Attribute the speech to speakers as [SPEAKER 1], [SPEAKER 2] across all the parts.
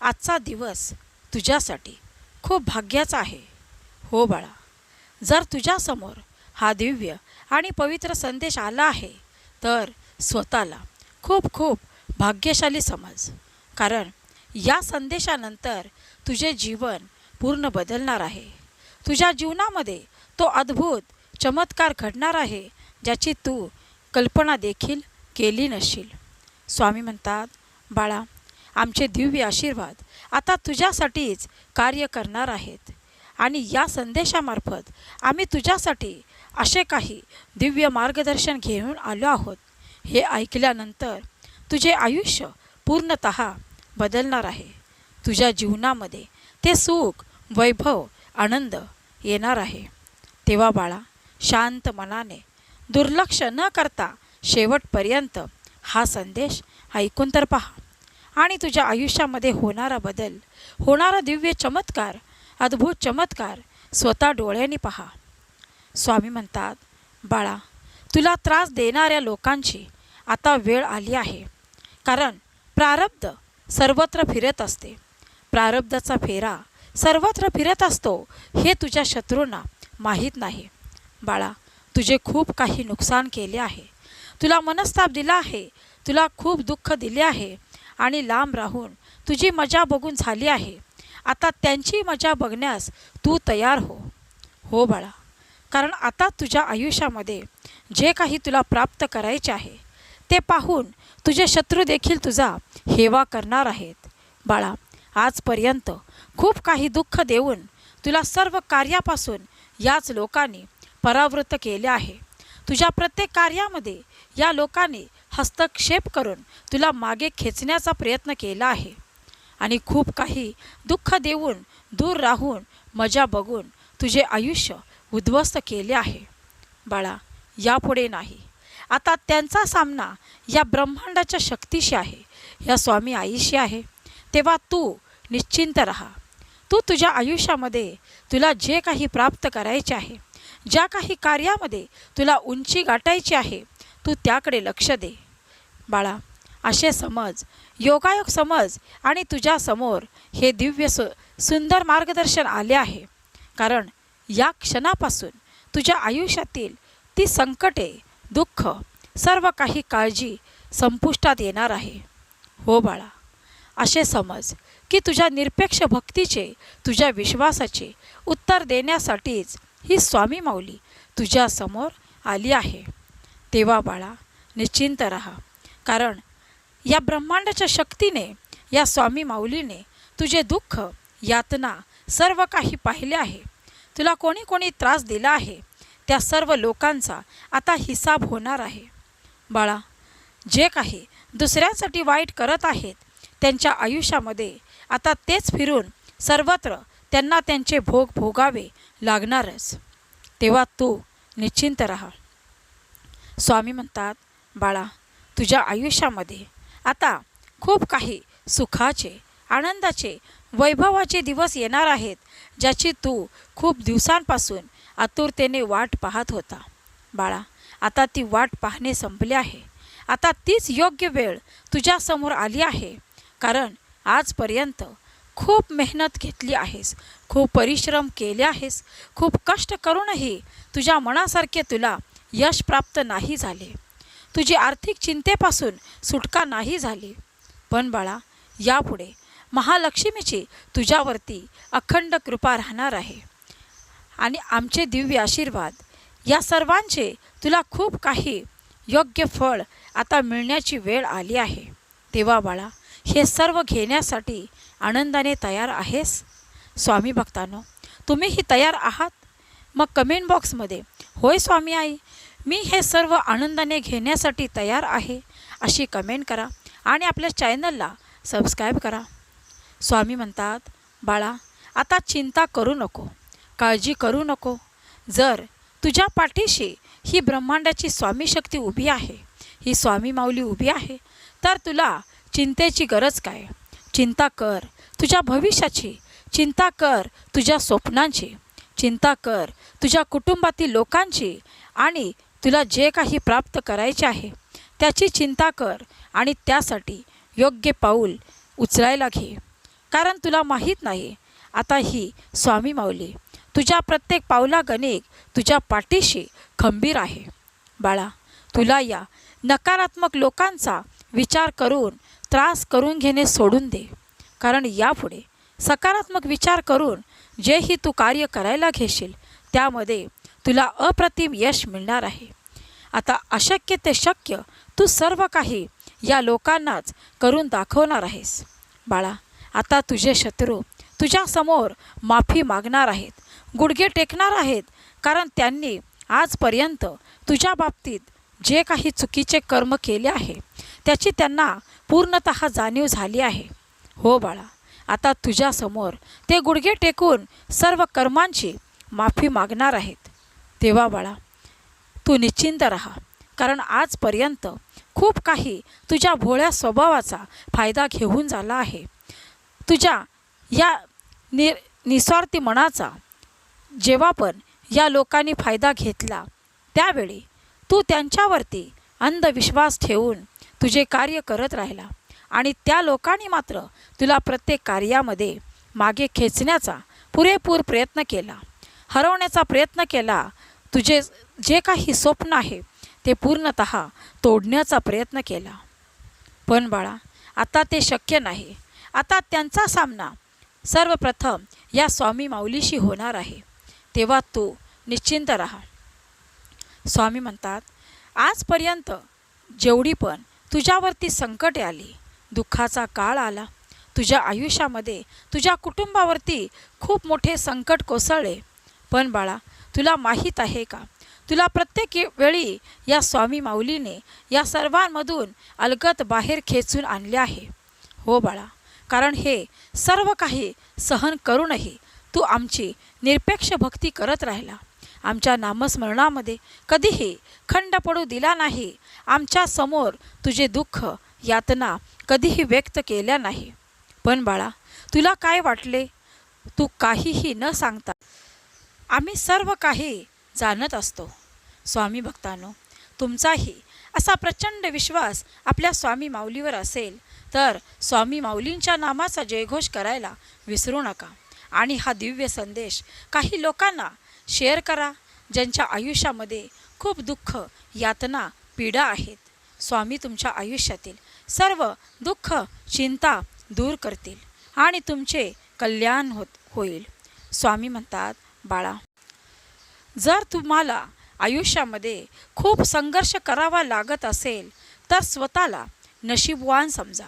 [SPEAKER 1] आजचा दिवस तुझ्यासाठी खूप भाग्याचा आहे. हो बाळा जर तुझ्यासमोर हा दिव्य आणि पवित्र संदेश आला आहे तर स्वतःला खूप खूप भाग्यशाली समज. कारण या संदेशानंतर तुझे जीवन पूर्ण बदलणार आहे. तुझ्या जीवनामध्ये तो अद्भुत चमत्कार घडणार आहे ज्याची तू कल्पना देखील केली नशील स्वामी म्हणतात बाळा आमचे दिव्य आशीर्वाद आता तुझ्यासाठीच कार्य करणार आहेत. आणि या संदेशामार्फत आम्ही तुझ्यासाठी असे काही दिव्य मार्गदर्शन घेऊन आलो आहोत. हे ऐकल्यानंतर तुझे आयुष्य पूर्णत बदलणार आहे. तुझ्या जीवनामध्ये ते सुख वैभव आनंद येणार आहे. तेव्हा बाळा शांत मनाने दुर्लक्ष न करता शेवटपर्यंत हा संदेश ऐकून तर पहा. आणि तुझ्या आयुष्यामध्ये होणारा बदल होणारा दिव्य चमत्कार अद्भुत चमत्कार स्वतः डोळ्यांनी पहा. स्वामी म्हणतात बाळा तुला त्रास देणाऱ्या लोकांची आता वेळ आली आहे. कारण प्रारब्ध सर्वत्र फिरत असते. प्रारब्धाचा फेरा सर्वत्र फिरत असतो हे तुझ्या शत्रूंना माहीत नाही. बाळा तुझे खूप काही नुकसान केले आहे. तुला मनस्ताप दिला आहे. तुला खूप दुःख दिले आहे. आणि लांब राहून तुझी मजा बघून झाली आहे. आता त्यांची मजा बघण्यास तू तयार हो. हो बाळा. कारण आता तुझ्या आयुष्यामध्ये जे काही तुला प्राप्त करायचे आहे ते पाहून तुझे शत्रू देखील तुझा हेवा करणार आहेत. बाळा आजपर्यंत खूप काही दुःख देऊन तुला सर्व कार्यापासून याच लोकांनी परावृत्त केले आहे. तुझ्या प्रत्येक कार्यामध्ये या लोकांनी हस्तक्षेप करून तुला मागे खेचण्याचा प्रयत्न केला आहे. आणि खूप काही दुःख देऊन दूर राहून मजा बघून तुझे आयुष्य उद्ध्वस्त केले आहे. बाळा यापुढे नाही. आता त्यांचा सामना या ब्रह्मांडाच्या शक्तीशी आहे या स्वामी आईशी आहे. तेव्हा तू निश्चिंत राहा. तू तुझ्या आयुष्यामध्ये तुला जे काही प्राप्त करायचे आहे ज्या काही कार्यामध्ये तुला उंची गाठायची आहे तू त्याकडे लक्ष दे. बाळा असे समज योगायोग समज आणि तुझ्यासमोर हे दिव्य सु सुंदर मार्गदर्शन आले आहे. कारण या क्षणापासून तुझ्या आयुष्यातील ती संकटे दुःख सर्व काही काळजी संपुष्टात येणार आहे. हो बाळा असे समज की तुझ्या निरपेक्ष भक्तीचे तुझ्या विश्वासाचे उत्तर देण्यासाठीच ही स्वामी माऊली तुझ्यासमोर आली आहे. तेव्हा बाळा निश्चिंत राहा. कारण या ब्रह्मांडाच्या शक्तीने या स्वामी माऊलीने तुझे दुःख यातना सर्व काही पाहिले आहे. तुला कोणी कोणी त्रास दिला आहे त्या सर्व लोकांचा आता हिसाब होणार आहे. बाळा जे काही दुसऱ्यांसाठी वाईट करत आहेत त्यांच्या आयुष्यामध्ये आता तेच फिरून सर्वत्र त्यांना त्यांचे भोग भोगावे लागणारच. तेव्हा तू निश्चिंत राहा. स्वामी म्हणतात बाळा तुझ्या आयुष्यामध्ये. आता खूप काही सुखाचे आनंदाचे वैभवाचे दिवस येणार आहेत ज्याची तू खूप दिवसांपासून आतुरतेने वाट पाहत होता. बाळा आता ती वाट पाहणे संपले आहे. आता तीच योग्य वेळ तुझ्यासमोर आली आहे. कारण आजपर्यंत खूप मेहनत घेतली आहेस खूप परिश्रम केले आहेस खूप कष्ट करूनही तुझ्या मनासारखे तुला यश प्राप्त नाही झाले. तुझी आर्थिक चिंतेपासून सुटका नाही झाली. पण बाळा यापुढे महालक्ष्मीची तुझ्यावरती अखंड कृपा राहणार आहे. आणि आमचे दिव्य आशीर्वाद या सर्वांचे तुला खूप काही योग्य फळ आता मिळण्याची वेळ आली आहे. तेव्हा बाळा हे सर्व घेण्यासाठी आनंदाने तयार आहेस? स्वामी भक्तांनो तुम्हीही तयार आहात? मग कमेंट बॉक्समध्ये होय स्वामी आई मी हे सर्व आनंदाने घेण्यासाठी तयार आहे अशी कमेंट करा आणि आपल्या चॅनलला सबस्क्राईब करा. स्वामी म्हणतात बाळा आता चिंता करू नको काळजी करू नको. जर तुझ्या पाठीशी ही ब्रह्मांडाची स्वामी शक्ती उभी आहे ही स्वामी माऊली उभी आहे तर तुला चिंतेची गरज काय? चिंता कर तुझ्या भविष्याची चिंता कर तुझ्या स्वप्नांची चिंता कर तुझ्या कुटुंबातील लोकांची आणि तुला जे काही प्राप्त करायचे आहे त्याची चिंता कर आणि त्यासाठी योग्य पाऊल उचलायला घे. कारण तुला माहीत नाही आता ही स्वामी माऊली तुझ्या प्रत्येक पावलागणिक तुझ्या पाठीशी खंबीर आहे. बाळा तुला या नकारात्मक लोकांचा विचार करून त्रास करून घेणे सोडून दे. कारण यापुढे सकारात्मक विचार करून जेही तू कार्य करायला घेशील त्यामध्ये तुला अप्रतिम यश मिळणार आहे. आता अशक्य ते शक्य तू सर्व काही या लोकांनाच करून दाखवणार आहेस. बाळा आता तुझे शत्रू तुझ्यासमोर माफी मागणार आहेत. गुडघे टेकणार आहेत कारण त्यांनी आजपर्यंत तुझ्या बाबतीत जे काही चुकीचे कर्म केले आहे त्याची त्यांना पूर्णत जाणीव झाली आहे. हो बाळा आता तुझ्यासमोर ते गुडघे टेकून सर्व कर्मांची माफी मागणार आहेत. तेव्हा बाळा तू निश्चिंत राहा. कारण आजपर्यंत खूप काही तुझ्या भोळ्या स्वभावाचा फायदा घेऊन झाला आहे. तुझ्या या नि निस्वार्थी मनाचा जेव्हा पण या लोकांनी फायदा घेतला त्यावेळी तू त्यांच्यावरती अंधविश्वास ठेवून तुझे कार्य करत राहिला आणि त्या लोकांनी मात्र तुला प्रत्येक कार्यामध्ये मागे खेचण्याचा पुरेपूर प्रयत्न केला. हरवण्याचा प्रयत्न केला तुझे जे काही स्वप्न आहे ते पूर्णत तोडण्याचा प्रयत्न केला. पण बाळा आता ते शक्य नाही. आता त्यांचा सामना सर्वप्रथम या स्वामी माऊलीशी होणार आहे. तेव्हा तू निश्चिंत राहा. स्वामी म्हणतात आजपर्यंत जेवढी पण तुझ्यावरती संकटे आली दुःखाचा काळ आला तुझ्या आयुष्यामध्ये तुझ्या कुटुंबावरती खूप मोठे संकट कोसळले. पण बाळा तुला माहीत आहे का? तुला प्रत्येक वेळी या स्वामी माऊलीने या सर्वांमधून अलगत बाहेर खेचून आणले आहे. हो बाळा कारण हे सर्व काही सहन करूनही तू आमची निरपेक्ष भक्ती करत राहिला. आमच्या नामस्मरणामध्ये कधीही खंड पडू दिला नाही. आमच्यासमोर तुझे दुःख यातना कधीही व्यक्त केल्या नाही. पण बाळा तुला काय वाटले? तू काहीही न सांगता आम्ही सर्व काही जाणत असतो. स्वामी भक्तांनो तुमचाही असा प्रचंड विश्वास आपल्या स्वामी माऊलीवर असेल तर स्वामी माऊलींच्या नामाचा जयघोष करायला विसरू नका. आणि हा दिव्य संदेश काही लोकांना शेअर करा ज्यांच्या आयुष्यामध्ये खूप दुःख यातना पीडा आहेत. स्वामी तुमच्या आयुष्यातील सर्व दुःख चिंता दूर करतील आणि तुमचे कल्याण होत होईल. स्वामी म्हणतात बाळा. जर तुम्हाला आयुष्यामध्ये खूप संघर्ष करावा लागत असेल तर स्वतःला नशीबवान समजा.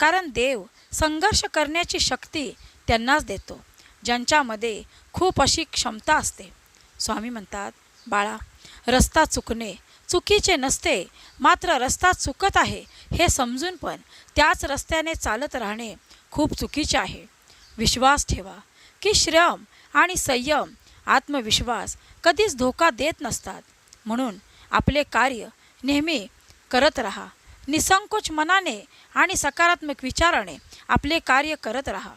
[SPEAKER 1] कारण देव संघर्ष करण्याची शक्ती त्यांनाच देतो ज्यांच्यामध्ये खूप अशी क्षमता असते. स्वामी म्हणतात बाळा रस्ता चुकणे चुकीचे नसते मात्र रस्ता चुकत आहे हे समजून पण त्याच रस्त्याने चालत राहणे खूप चुकीचे आहे. विश्वास ठेवा की श्रम आणि संयम आत्मविश्वास कधीच धोका देत नसतात. म्हणून आपले कार्य नेहमी करत राहा. निसंकोच मनाने आणि सकारात्मक विचाराने आपले कार्य करत राहा.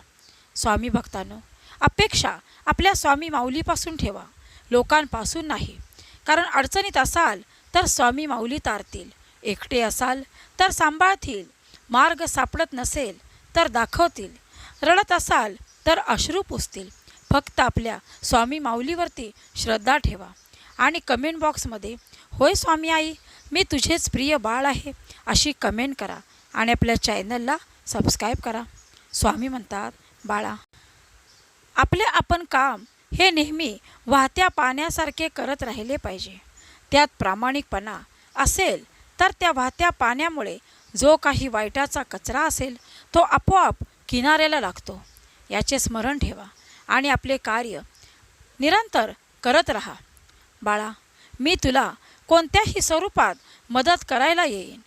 [SPEAKER 1] स्वामी भक्तांनो अपेक्षा आपल्या स्वामी माऊलीपासून ठेवा. लोकांपासून नाही. कारण अडचणीत असाल तर स्वामी माऊली तारतील. एकटे असाल तर सांभाळतील. मार्ग सापडत नसेल तर दाखवतील. रडत असाल तर अश्रू पुसतील. फक्त आपल्या स्वामी माऊलीवरती श्रद्धा ठेवा. आणि कमेंट बॉक्समध्ये होय स्वामी आई मी तुझेच प्रिय बाळ आहे अशी कमेंट करा. आणि आपल्या चॅनलला सबस्क्राईब करा. स्वामी म्हणतात बाळा आपले आपण काम हे नेहमी वाहत्या पाण्यासारखे करत राहिले पाहिजे. त्यात प्रामाणिकपणा असेल तर त्या वाहत्या पाण्यामुळे जो काही वाईटाचा कचरा असेल तो आपोआप किनाऱ्याला लागतो. याचे स्मरण ठेवा. आणि आपले कार्य निरंतर करत राहा. बाळा मी तुला कोणत्याही स्वरूपात मदत करायला येईन.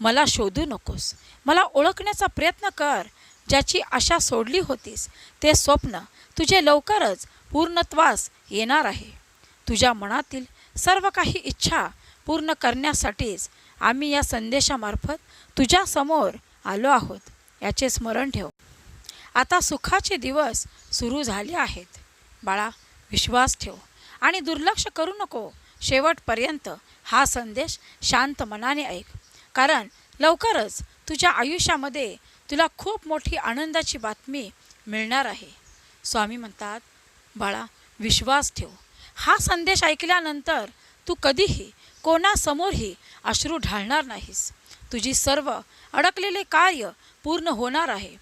[SPEAKER 1] मला शोधू नकोस. मला ओळखण्याचा प्रयत्न कर. ज्याची आशा सोडली होतीस ते स्वप्न तुझे लवकरच पूर्णत्वास येणार आहे. तुझ्या मनातील सर्व काही इच्छा पूर्ण करण्यासाठीच आम्ही या संदेशामार्फत तुझ्यासमोर आलो आहोत. याचे स्मरण ठेव. आता सुखाचे दिवस सुरू झाले आहेत. बाळा विश्वास ठेव आणि दुर्लक्ष करू नको. शेवटपर्यंत हा संदेश शांत मनाने ऐक. कारण लवकरच तुझ्या आयुष्यामध्ये तुला खूप मोठी आनंदाची बातमी मिळणार आहे. स्वामी म्हणतात बाळा विश्वास ठेव. हा संदेश ऐकल्यानंतर तू कधीही कोणासमोरही अश्रू ढाळणार नाहीस. तुझी सर्व अडकलेले कार्य पूर्ण होणार आहे.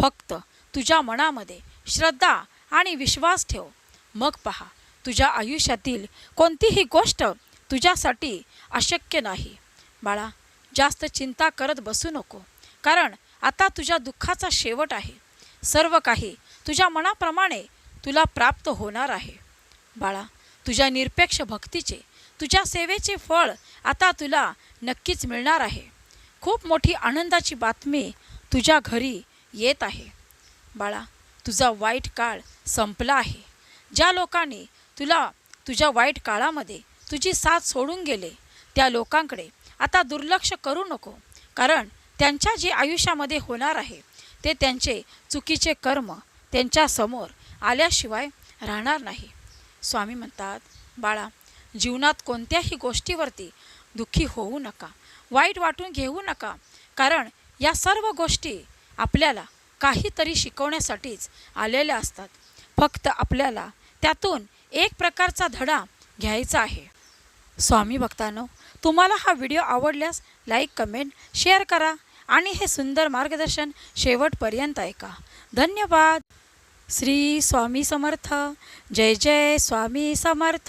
[SPEAKER 1] फक्त तुझ्या मनामध्ये श्रद्धा आणि विश्वास ठेव. मग पहा तुझ्या आयुष्यातील कोणतीही गोष्ट तुझ्यासाठी अशक्य नाही. बाळा जास्त चिंता करत बसू नको कारण आता तुझ्या दुःखाचा शेवट आहे. सर्व काही तुझ्या मनाप्रमाणे तुला प्राप्त होणार आहे. बाळा तुझ्या निरपेक्ष भक्तीचे तुझ्या सेवेचे फळ आता तुला नक्कीच मिळणार आहे. खूप मोठी आनंदाची बातमी तुझ्या घरी येत आहे. बाळा तुझा वाईट काळ संपला आहे. ज्या लोकांनी तुला तुझ्या वाईट काळामध्ये तुझी साथ सोडून गेले त्या लोकांकडे आता दुर्लक्ष करू नको. कारण त्यांच्या जे आयुष्यामध्ये होणार आहे ते त्यांचे चुकीचे कर्म त्यांच्यासमोर आल्याशिवाय राहणार नाही. स्वामी म्हणतात बाळा जीवनात कोणत्याही गोष्टीवरती दुःखी होऊ नका. वाईट वाटून घेऊ नका. कारण या सर्व गोष्टी आपल्याला काहीतरी शिकवण्यासाठीच आलेल्या असतात. फक्त आपल्याला त्यातून एक प्रकारचा धडा घ्यायचा आहे. स्वामी भक्तांनो तुम्हाला हा व्हिडिओ आवडल्यास लाईक कमेंट शेअर करा आणि हे सुंदर मार्गदर्शन शेवटपर्यंत ऐका. धन्यवाद. श्री स्वामी समर्थ. जय जय स्वामी समर्थ.